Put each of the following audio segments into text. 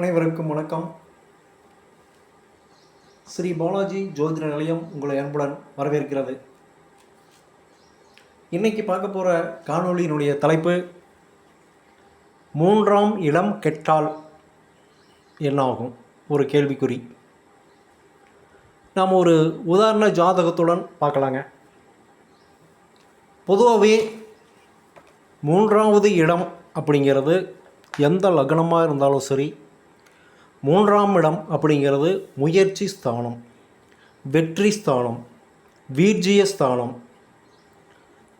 அனைவருக்கும் வணக்கம். ஸ்ரீ பாலாஜி ஜோதிட நிலையம் உங்களை அன்புடன் வரவேற்கிறது. இன்னைக்கு பார்க்க போகிற காணொளியினுடைய தலைப்பு மூன்றாம் இடம் கெட்டால் என்னாகும்? ஒரு கேள்விக்குறி. நாம் ஒரு உதாரண ஜாதகத்துடன் பார்க்கலாங்க. பொதுவாகவே மூன்றாவது இடம் அப்படிங்கிறது எந்த லக்னமாக இருந்தாலும் சரி மூன்றாம் இடம் அப்படிங்கிறது முயற்சி ஸ்தானம் வெற்றி ஸ்தானம் வீர்ஜிய ஸ்தானம்.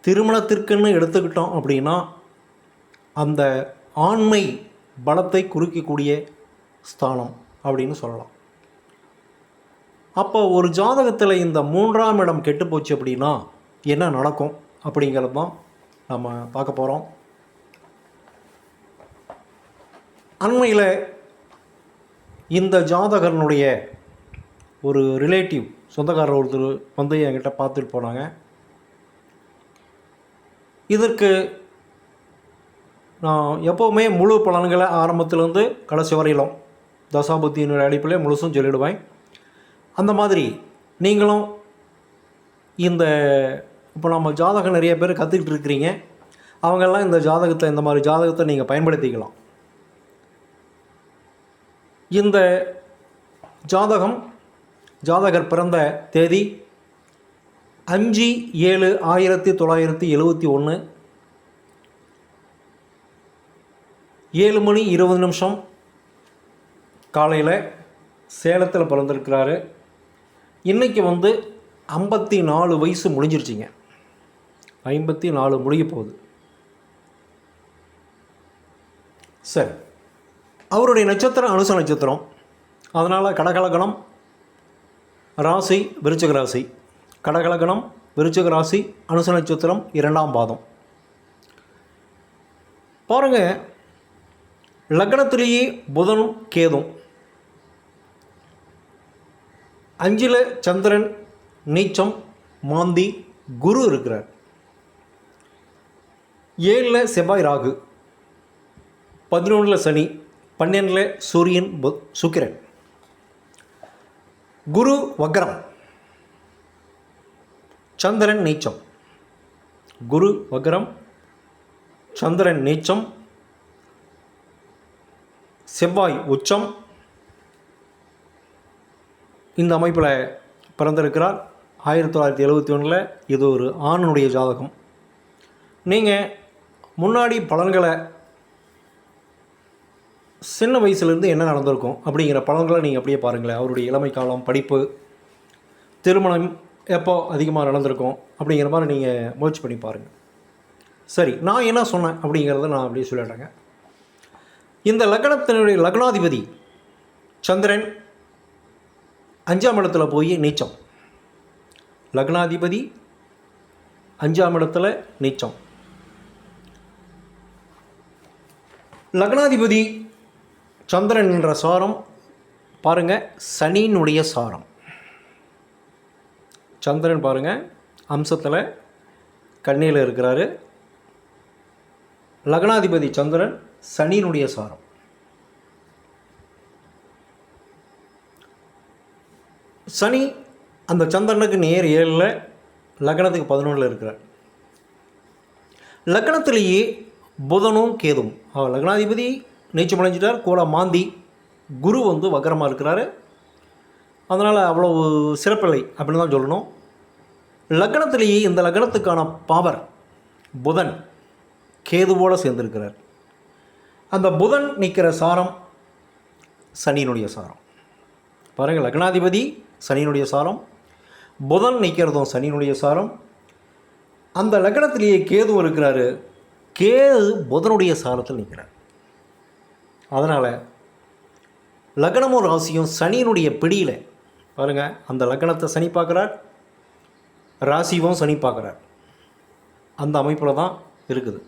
திருமணத்திற்குன்னு எடுத்துக்கிட்டோம் அப்படின்னா அந்த ஆண்மை பலத்தை குறிக்கக்கூடிய ஸ்தானம் அப்படின்னு சொல்லலாம். அப்போ ஒரு ஜாதகத்தில் இந்த மூன்றாம் இடம் கெட்டுப்போச்சு அப்படின்னா என்ன நடக்கும் அப்படிங்கிறது தான் நம்ம பார்க்க போகிறோம் அண்மையில் இந்த ஜாதகனுடைய ஒரு ரிலேட்டிவ் சொந்தக்காரர் ஒருத்தர் வந்து என்கிட்ட பார்த்துட்டு போனாங்க. இதற்கு நான் எப்போவுமே முழு பலன்களை ஆரம்பத்திலேருந்து கடைசி வரையிலும் தசாபுத்தியினுடைய அடிப்பில் முழுசும் சொல்லிடுவேன். அந்த மாதிரி நீங்களும் இந்த இப்போ நம்ம ஜாதகம் நிறைய பேர் கற்றுக்கிட்டு இருக்கிறீங்க. அவங்கெல்லாம் இந்த ஜாதகத்தை இந்த மாதிரி ஜாதகத்தை நீங்கள் பயன்படுத்திக்கலாம். இந்த ஜாதகம் ஜாதகர் பிறந்த தேதி அஞ்சு ஏழு ஆயிரத்தி தொள்ளாயிரத்தி எழுபத்தி ஒன்று ஏழு மணி இருபது நிமிஷம். காலையில் சேலத்தில் பிறந்திருக்கிறாரு. இன்றைக்கி வந்து ஐம்பத்தி நாலு வயசு முடிஞ்சிருச்சிங்க. ஐம்பத்தி நாலு முடிய போகுது. சரி. அவருடைய நட்சத்திரம் அனுச நட்சத்திரம். அதனால் கடகலகணம் ராசி விருச்சக ராசி. கடகலகணம் விருச்சக ராசி அனுச நட்சத்திரம் இரண்டாம் பாதம். பாருங்க லக்னத்திலேயே புதனும் கேதும். அஞ்சில் சந்திரன் நீச்சம் மாந்தி குரு இருக்கிறார். ஏழில் செவ்வாய் ராகு. பதினொன்றில் சனி. பன்னெண்டில் சூரியன் சுக்கிரன். குரு வக்ரம். சந்திரன் நீச்சம். குரு வக்ரம் சந்திரன் நீச்சம். செவ்வாய் உச்சம். இந்த அமைப்பில் பிறந்திருக்கிறார். ஆயிரத்தி தொள்ளாயிரத்தி எழுபத்தி ஒன்றில் இது ஒரு ஆணுடைய ஜாதகம். நீங்கள் முன்னாடி பலன்களை சின்ன வயசுலேருந்து என்ன நடந்திருக்கும் அப்படிங்கிற பலன்களை நீங்கள் அப்படியே பாருங்களேன். அவருடைய இளமை காலம் படிப்பு திருமணம் எப்போ அதிகமாக நடந்திருக்கும் அப்படிங்கிற மாதிரி நீங்கள் முயற்சி பண்ணி பாருங்கள் சரி நான் என்ன சொன்னேன் அப்படிங்கிறத நான் அப்படியே சொல்லிடுறேங்க. இந்த லக்னத்தினுடைய லக்னாதிபதி சந்திரன் அஞ்சாம் இடத்துல போய் நீச்சம். லக்னாதிபதி அஞ்சாம் இடத்துல நீச்சம். லக்னாதிபதி சந்திரன் என்ற சாரம் பாருங்க சனியினுடைய சாரம். சந்திரன் பாருங்க அம்சத்தில் கண்ணியில் இருக்கிறாரு. லக்னாதிபதி சந்திரன் சனியினுடைய சாரம். சனி அந்த சந்திரனுக்கு நேர் ஏழில் லக்னத்துக்கு பதினொன்றில் இருக்கிறார். லக்னத்திலேயே புதனும் கேதும் அவர் லக்னாதிபதி நீச்சமடைஞ்சிட்டார் கூட மாந்தி. குரு வந்து வக்கரமாக இருக்கிறாரு. அதனால் அவ்வளோ சிறப்பில்லை அப்படின்னு தான் சொல்லணும். லக்னத்திலேயே இந்த லக்னத்துக்கான பவர் புதன் கேதுவோடு சேர்ந்திருக்கிறார். அந்த புதன் நிற்கிற சாரம் சனியினுடைய சாரம். பாருங்கள் லக்னாதிபதி சனியினுடைய சாரம் புதன் நிற்கிறதும் சனியினுடைய சாரம். அந்த லக்னத்திலேயே கேதுவும் இருக்கிறாரு. கேது புதனுடைய சாரத்தில் நிற்கிறார் அதனால் லக்னமும் ராசியும் சனியினுடைய பிடியில். பாருங்கள் அந்த லக்னத்தை சனி பார்க்குறார் ராசியும் சனி பார்க்குறார். அந்த அமைப்பில் தான் இருக்குது.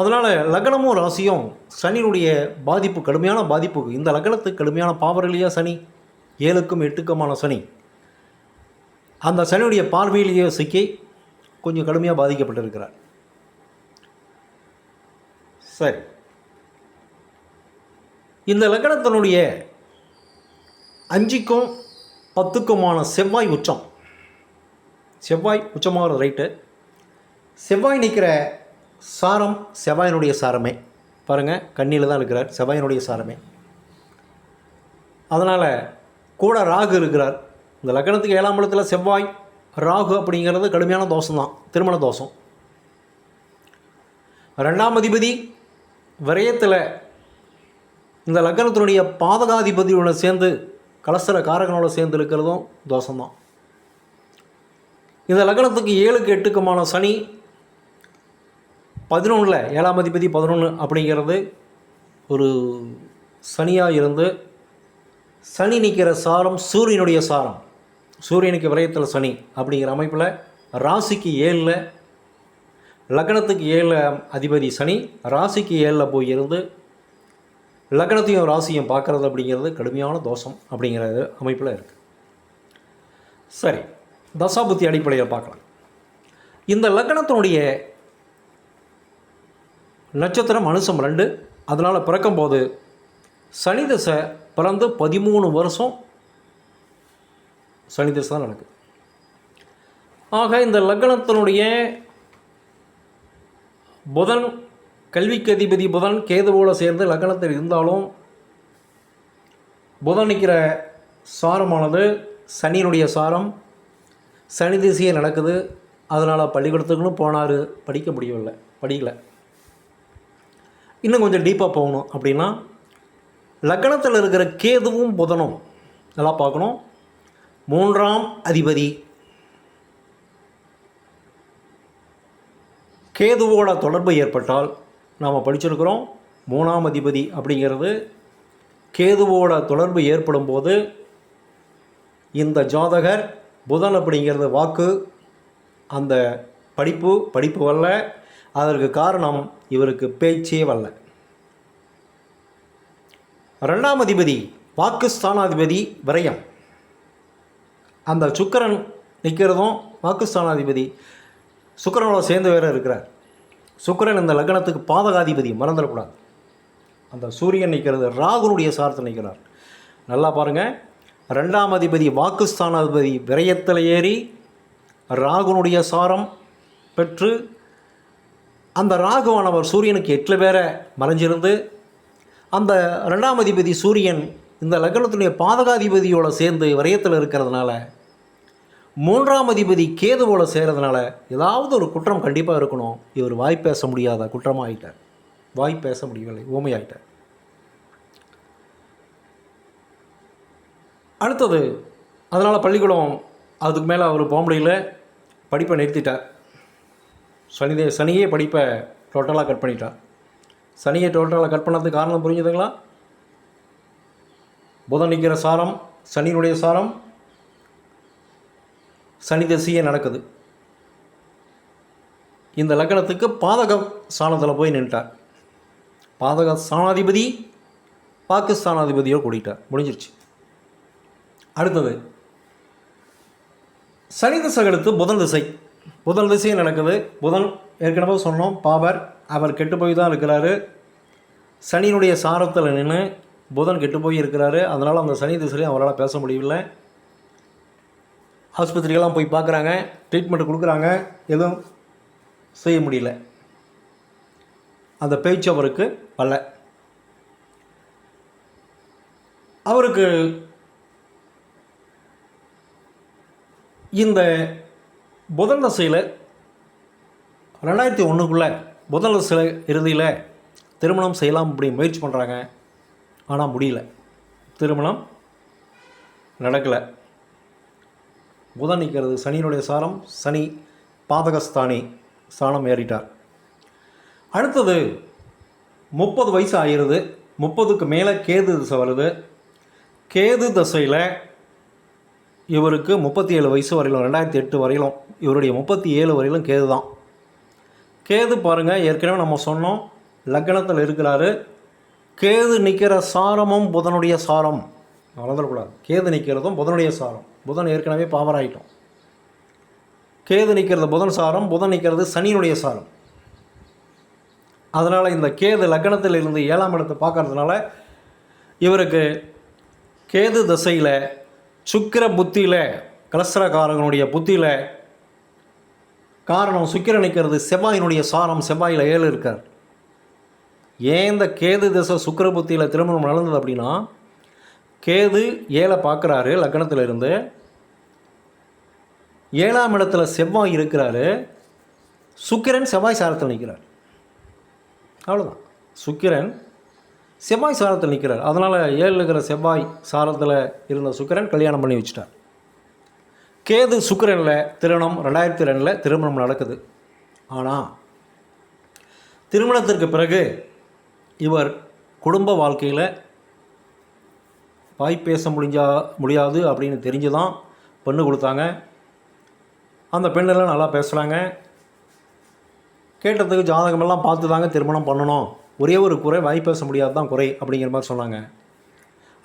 அதனால் லக்னமும் ராசியும் சனியினுடைய பாதிப்பு கடுமையான பாதிப்பு. இந்த லக்னத்துக்கு கடுமையான பாவரிலேயே சனி? ஏழுக்கும் எட்டுக்குமான சனி. அந்த சனியுடைய பார்வையிலேயே சிக்கி கொஞ்சம் கடுமையாக பாதிக்கப்பட்டிருக்கிறார். சரி. இந்த லக்னத்தினுடைய அஞ்சுக்கும் பத்துக்குமான செவ்வாய் உச்சம். செவ்வாய் உச்சமாகிறது ரைட்டு செவ்வாய் நிற்கிற சாரம் செவ்வாயினுடைய சாரமே. பாருங்கள் கண்ணியில் தான் இருக்கிறார் செவ்வாயினுடைய சாரமே. அதனால் கூட ராகு இருக்கிறார். இந்த லக்னத்துக்கு ஏழாம் இடத்துல செவ்வாய் ராகு அப்படிங்கிறது கடுமையான தோஷம் தான் திருமண தோஷம். ரெண்டாம் அதிபதி விரயத்தில் இந்த லக்னத்தினுடைய பாதகாதிபதியோட சேர்ந்து கலசர காரகனோட சேர்ந்து இருக்கிறதும் தோஷம்தான். இந்த லக்னத்துக்கு ஏழுக்கு எட்டுக்குமான சனி பதினொன்றில் ஏழாம் அதிபதி பதினொன்று அப்படிங்கிறது ஒரு சனியாக இருந்து சனி நிற்கிற சாரம் சூரியனுடைய சாரம். சூரியனுக்கு விரயத்தில் சனி அப்படிங்கிற அமைப்பில் ராசிக்கு ஏழில் லக்னத்துக்கு ஏழில் அதிபதி சனி ராசிக்கு ஏழில் போய் இருந்து லக்னத்தையும் ராசியும் பார்க்குறது அப்படிங்கிறது கடுமையான தோஷம் அப்படிங்கிற அமைப்பில் இருக்குது சரி தசாபுத்தி அடிப்படையில் பார்க்கலாம். இந்த லக்னத்தினுடைய நட்சத்திரம் அனுசம் ரெண்டு அதனால் பிறக்கும்போது சனி தசை பிறந்து பதிமூணு வருஷம் சனி தசை தான் நடக்குது. ஆக இந்த லக்னத்தினுடைய புதன் கல்விக்கு அதிபதி புதன் கேதுவோடு சேர்ந்து லக்னத்தில் இருந்தாலும் புதன் நிற்கிற சாரமானது சனியினுடைய சாரம். சனி திசையே நடக்குது. அதனால் பள்ளிக்கூடத்துக்குன்னு போனார். படிக்க முடியவில்லை. படிக்கலை. இன்னும் கொஞ்சம் டீப்பாக போகணும் அப்படின்னா லக்னத்தில் இருக்கிற கேதுவும் புதனும் நல்லா பார்க்கணும். மூன்றாம் அதிபதி கேதுவோட தொடர்பு ஏற்பட்டால் நாம் படிச்சிருக்கிறோம் மூணாம் அதிபதி அப்படிங்கிறது கேதுவோட தொடர்பு ஏற்படும் போது இந்த ஜாதகர் புதன் அப்படிங்கிறது வாக்கு அந்த படிப்பு படிப்பு வரல அதற்கு காரணம் இவருக்கு பேச்சே வரல ரெண்டாம் அதிபதி பாகிஸ்தானாதிபதி விரயம். அந்த சுக்கிரன் நிற்கிறதும் பாகிஸ்தானாதிபதி சுக்கரனோட சேர்ந்து வேற இருக்கிறார். சுக்கரன் இந்த லக்னத்துக்கு பாதகாதிபதி மறந்துடக்கூடாது. அந்த சூரியன் நிற்கிறது ராகுனுடைய சாரத்தில் நிற்கிறார். நல்லா பாருங்கள் ரெண்டாம் அதிபதி வாக்குஸ்தானாதிபதி விரயத்தில் ஏறி ராகுனுடைய சாரம் பெற்று அந்த ராகுவானவர் சூரியனுக்கு எட்டில் பேர மறைஞ்சிருந்து அந்த ரெண்டாம் அதிபதி சூரியன் இந்த லக்னத்துடைய பாதகாதிபதியோடு சேர்ந்து விரயத்தில் இருக்கிறதுனால மூன்றாம் அதிபதி கேதுவோட சேர்றதுனால ஏதாவது ஒரு குற்றம் கண்டிப்பாக இருக்கணும். இவர் வாய் பேச முடியாத குற்றமாக ஆயிட்டார் வாய் பேச முடியவில்லை. ஊமையாயிட்டார் அடுத்தது அதனால் பள்ளிக்கூடம் அதுக்கு மேலே அவர் போக முடியல. படிப்பை நிறுத்திட்டார். சனிதே சனியே படிப்பை டோட்டலாக கட் பண்ணிட்டார். சனியை டோட்டலாக கட் பண்ணதுக்கு காரணம் புரிஞ்சுதுங்களா? புதன் நிற்கிற சாரம் சனியினுடைய சாரம் சனி திசையே நடக்குது. இந்த லக்னத்துக்கு பாதக ஸ்தானத்தில் போய் நின்ட்டார். பாதக ஸ்தானாதிபதி பாகிஸ்தானாதிபதியோடு கூட்டிட்டார். முடிஞ்சிருச்சு. அடுத்தது சனி திசை அடுத்து புதன் திசை. புதன் திசையே நடக்குது. புதன் ஏற்கனவே சொன்னோம் பாவர் அவர் கெட்டு போய் தான் இருக்கிறாரு. சனியினுடைய சாரத்தில் நின்று புதன் கெட்டு போய் இருக்கிறாரு. அதனால் அந்த சனி திசையிலையும் அவரால் பேச முடியவில்லை. ஆஸ்பத்திரிக்கெல்லாம் போய் பார்க்குறாங்க ட்ரீட்மெண்ட் கொடுக்குறாங்க எதுவும் செய்ய முடியல. அந்த பேச்சு அவருக்கு வரல. அவருக்கு இந்த புதன் தசையில் ரெண்டாயிரத்தி ஒன்றுக்குள்ளே புதன் தசையில் இறுதியில் திருமணம் செய்யலாம் அப்படி முயற்சி பண்ணுறாங்க ஆனால் முடியல. திருமணம் நடக்கலை. புதன் நிற்கிறது சனியினுடைய சாரம் சனி பாதகஸ்தானி ஸ்தானம் ஏறிட்டார். அடுத்தது முப்பது வயசு ஆகிருது முப்பதுக்கு மேலே கேது திசை வருது. கேது தசையில் இவருக்கு முப்பத்தி ஏழு வயசு வரையிலும் ரெண்டாயிரத்தி எட்டு வரையிலும் இவருடைய முப்பத்தி ஏழு வரையிலும் கேது தான். கேது பாருங்கள் ஏற்கனவே நம்ம சொன்னோம் லக்னத்தில் இருக்கிறாரு. கேது நிற்கிற சாரமும் புதனுடைய சாரம். மறந்துடக்கூடாது. கேது நிற்கிறதும் புதனுடைய சாரம். புதன் ஏற்கனவே பவர் ஆகிட்டோம் கேது நிற்கிறது புதன் சாரம் புதன் நிற்கிறது சனியினுடைய சாரம். அதனால் இந்த கேது லக்னத்தில் இருந்து ஏழாம் இடத்தை பார்க்கறதுனால இவருக்கு கேது திசையில் சுக்கிர புத்தியில் கலசரக்காரகனுடைய புத்தியில் காரணம் சுக்கிரன் நிற்கிறது செவ்வாயினுடைய சாரம் செவ்வாயில் ஏழு இருக்கார். ஏன் இந்த கேது திசை சுக்கிர புத்தியில் திருமணம் நடந்தது அப்படின்னா கேது ஏழை பார்க்குறாரு லக்னத்தில் இருந்து ஏழாம் இடத்துல செவ்வாய் இருக்கிறாரு. சுக்கிரன் செவ்வாய் சாரத்தில் நிற்கிறார். அவ்வளோதான் சுக்கிரன் செவ்வாய் சாரத்தில் நிற்கிறார். அதனால் ஏழு இருக்கிற செவ்வாய் சாரத்தில் இருந்த சுக்கிரன் கல்யாணம் பண்ணி வச்சிட்டார். கேது சுக்கிரனில் திருமணம் ரெண்டாயிரத்தி ரெண்டில் திருமணம் நடக்குது. ஆனால் திருமணத்திற்கு பிறகு இவர் குடும்ப வாழ்க்கையில் வாய் பேச முடிஞ்சா முடியாது அப்படின்னு தெரிஞ்சு தான் பெண்ணு கொடுத்தாங்க. அந்த பெண்ணெல்லாம் நல்லா பேசுகிறாங்க கேட்டதுக்கு ஜாதகமெல்லாம் பார்த்து தாங்க திருமணம் பண்ணணும். ஒரே ஒரு குறை வாய் பேச முடியாது தான் குறை அப்படிங்கிற மாதிரி சொன்னாங்க.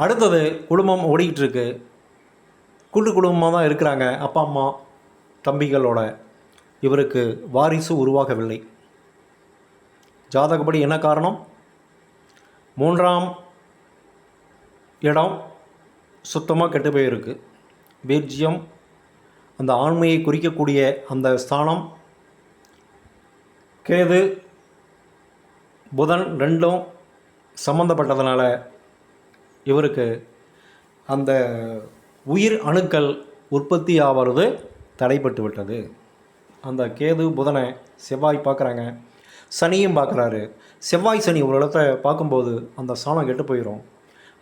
அடுத்தது குடும்பம் ஓடிக்கிட்டு இருக்கு கூட்டு குடும்பமாக தான் இருக்கிறாங்க. அப்பா அம்மா தம்பிகளோட இவருக்கு வாரிசு உருவாகவில்லை. ஜாதகப்படி என்ன காரணம்? மூன்றாம் இடம் சுத்தமாக கெட்டு போயிருக்கு. வீர்ஜியம் அந்த ஆண்மையை குறிக்கக்கூடிய அந்த ஸ்தானம் கேது புதன் ரெண்டும் சம்மந்தப்பட்டதுனால இவருக்கு அந்த உயிர் அணுக்கள் உற்பத்தி ஆவது தடைப்பட்டு விட்டது. அந்த கேது புதனை செவ்வாய் பார்க்குறாங்க சனியும் பார்க்குறாரு செவ்வாய் சனி ஒரு இடத்த பார்க்கும்போது அந்த சாணம் கெட்டு போயிடும்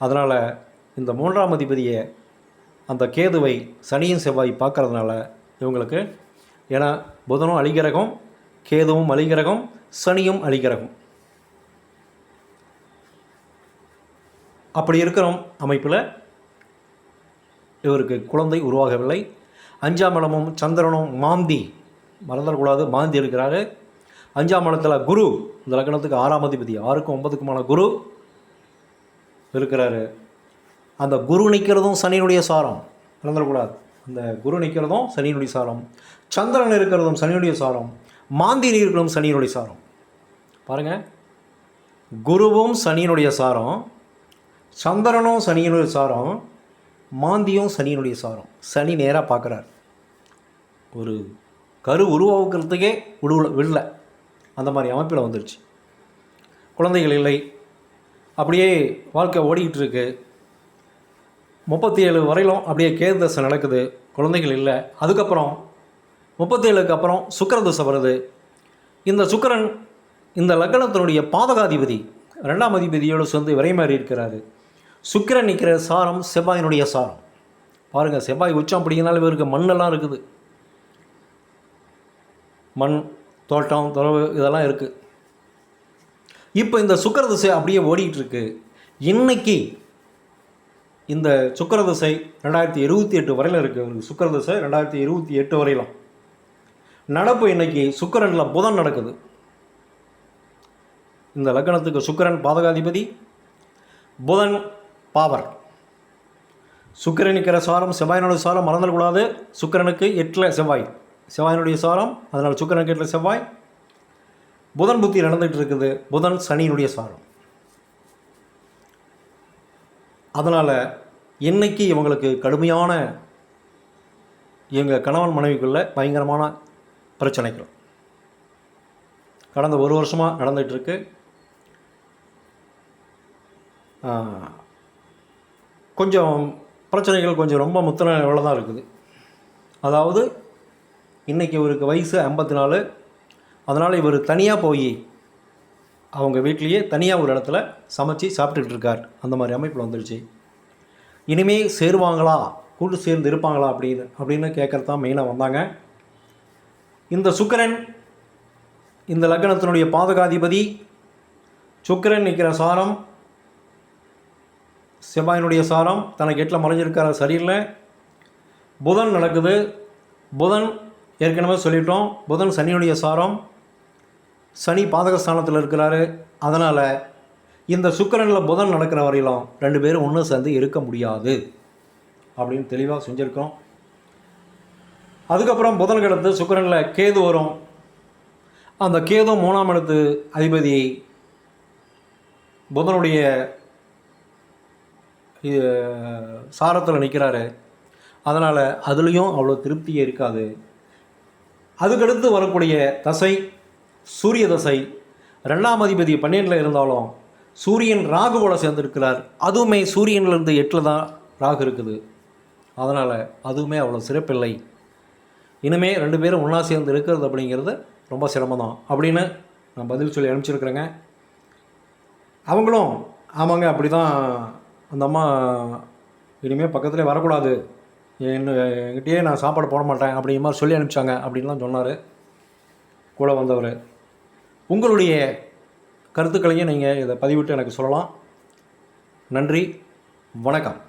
அதனால் இந்த மூன்றாம் அதிபதியை அந்த கேதுவை சனியும் செவ்வாய் பார்க்கறதுனால இவங்களுக்கு ஏன்னா புதனும் அழிகிரகம் கேதுவும் அழிகிரகம் சனியும் அழிகிரகம் அப்படி இருக்கிற அமைப்பில் இவருக்கு குழந்தை உருவாகவில்லை. அஞ்சாம் இடமும் சந்திரனும் மாந்தி மறந்துடக்கூடாது மாந்தி இருக்கிறாரு. அஞ்சாம் இடத்துல குரு இந்த லக்னத்துக்கு ஆறாம் அதிபதி ஆறுக்கும் ஒன்பதுக்குமான குரு. இருக்கிறாரு. அந்த குரு நிற்கிறதும் சனியினுடைய சாரம். மறந்துடக்கூடாது. அந்த குரு நிற்கிறதும் சனியினுடைய சாரம். சந்திரன் இருக்கிறதும் சனியினுடைய சாரம். மாந்தி இருக்கிறதும் சனியினுடைய சாரம். பாருங்கள் குருவும் சனியினுடைய சாரம். சந்திரனும் சனியினுடைய சாரம். மாந்தியும் சனியினுடைய சாரம். சனி நேராக பார்க்குறார் ஒரு கரு உருவாக்குறதுக்கே விடுவல விடல. அந்த மாதிரி அமைப்பில் வந்துருச்சு. குழந்தைகள் இல்லை. அப்படியே வாழ்க்கை ஓடிக்கிட்டு இருக்கு முப்பத்தி ஏழு வரையிலும் அப்படியே கேது தசை நடக்குது. குழந்தைகள் இல்லை. அதுக்கப்புறம் முப்பத்தி ஏழுக்கு அப்புறம் சுக்கர தசை வருது. இந்த சுக்கிரன் இந்த லக்னத்தினுடைய பாதகாதிபதி ரெண்டாம் அதிபதியோடு சேர்ந்து விரைமாறி இருக்கிறாரு. சுக்கிரன் நிற்கிற சாரம் செவ்வாயினுடைய சாரம். பாருங்கள் செவ்வாய் உச்சம் அப்படிங்கிறனால இவருக்கு மண்ணெல்லாம் இருக்குது. மண் தோட்டம் துறவு இதெல்லாம் இருக்குது இப்போ இந்த சுக்கிர திசை அப்படியே ஓடிக்கிட்டு இருக்கு இன்னைக்கு இந்த சுக்கிர திசை ரெண்டாயிரத்தி இருபத்தி எட்டு வரையில் இருக்குது இவருக்கு சுக்கர திசை ரெண்டாயிரத்தி இருபத்தி எட்டு வரையிலும். நடப்பு இன்னைக்கு சுக்கரனில் புதன் நடக்குது. இந்த லக்னத்துக்கு சுக்கிரன் பாதகாதிபதி புதன் பாவர் சுக்கரனுக்கிற சாரம் செவ்வாயினுடைய சாரம் மறந்துடக்கூடாது. சுக்கிரனுக்கு எட்டில் செவ்வாய். செவ்வாயினுடைய சாரம் அதனால் சுக்கிரனுக்கு எட்டில் செவ்வாய். புதன் புத்தி நடந்துகிட்டு இருக்குது புதன் சனியினுடைய சாரம். அதனால் இன்னைக்கு இவங்களுக்கு கடுமையான எங்கள் கணவன் மனைவிக்குள்ள பயங்கரமான பிரச்சனைகள். கடந்த ஒரு வருஷமாக நடந்துகிட்ருக்கு கொஞ்சம் பிரச்சனைகள் கொஞ்சம் ரொம்ப முத்தின தான் இருக்குது. அதாவது இன்றைக்கி இவருக்கு வயசு ஐம்பத்தி நாலு அதனால் இவர் தனியாக போய் அவங்க வீட்லேயே தனியாக ஒரு இடத்துல சமைச்சு சாப்பிட்டுக்கிட்டு இருக்கார் அந்த மாதிரி அமைப்பில் வந்துடுச்சு இனிமே சேருவாங்களா? கூட்டு சேர்ந்து இருப்பாங்களா அப்படின்னு அப்படின்னு கேட்குறது தான் மெயினாக வந்தாங்க. இந்த சுக்கிரன் இந்த லக்னத்தினுடைய பாதகாதிபதி சுக்கிரன் நிற்கிற சாரம் செவ்வாயினுடைய சாரம் தனக்கு எட்டில் மறைஞ்சிருக்கிற சரியில்லை. புதன் நடக்குது. புதன் ஏற்கனவே சொல்லிட்டோம். புதன் சனியுடைய சாரம். சனி பாதகஸ்தானத்தில் இருக்கிறாரு. அதனால் இந்த சுக்கரனில் புதன் நடக்கிற வரையிலும் ரெண்டு பேரும் ஒன்றும் சேர்ந்து இருக்க முடியாது. அப்படின்னு தெளிவாக செஞ்சுருக்கோம். அதுக்கப்புறம் புதன் கிடந்து சுக்கரனில் கேது வரும். அந்த கேது மூணாம் இடத்து அதிபதி புதனுடைய இது சாரத்தில் நிற்கிறாரு அதனால் அதுலேயும் அவ்வளோ திருப்தியே இருக்காது. அதுக்கடுத்து வரக்கூடிய தசை சூரிய தசை. ரெண்டாம் அதிபதி பன்னெண்டில் இருந்தாலும் சூரியன் ராகுவோட சேர்ந்துருக்கிறார். அதுவுமே சூரியன்லேருந்து எட்டில் தான் ராகு இருக்குது. அதனால் அதுவுமே அவ்வளோ சிறப்பில்லை. இனிமேல் ரெண்டு பேரும் ஒன்றா சேர்ந்து இருக்கிறது அப்படிங்கிறது ரொம்ப சிரமம் தான் அப்படின்னு நான் பதில் சொல்லி அனுப்பிச்சிருக்கிறேங்க. அவங்களும் ஆமாங்க அப்படி தான் அந்த அம்மா இனிமேல் பக்கத்துலேயே வரக்கூடாது. என்ன என்கிட்டயே நான் சாப்பாடு போட மாட்டேன் அப்படிங்கிற மாதிரி சொல்லி அனுப்பிச்சாங்க அப்படின்லாம் சொன்னார். கூட வந்தவர். உங்களுடைய கருத்துக்களையும் நீங்கள் இதை பதிவிட்டு எனக்கு சொல்லலாம். நன்றி. வணக்கம்.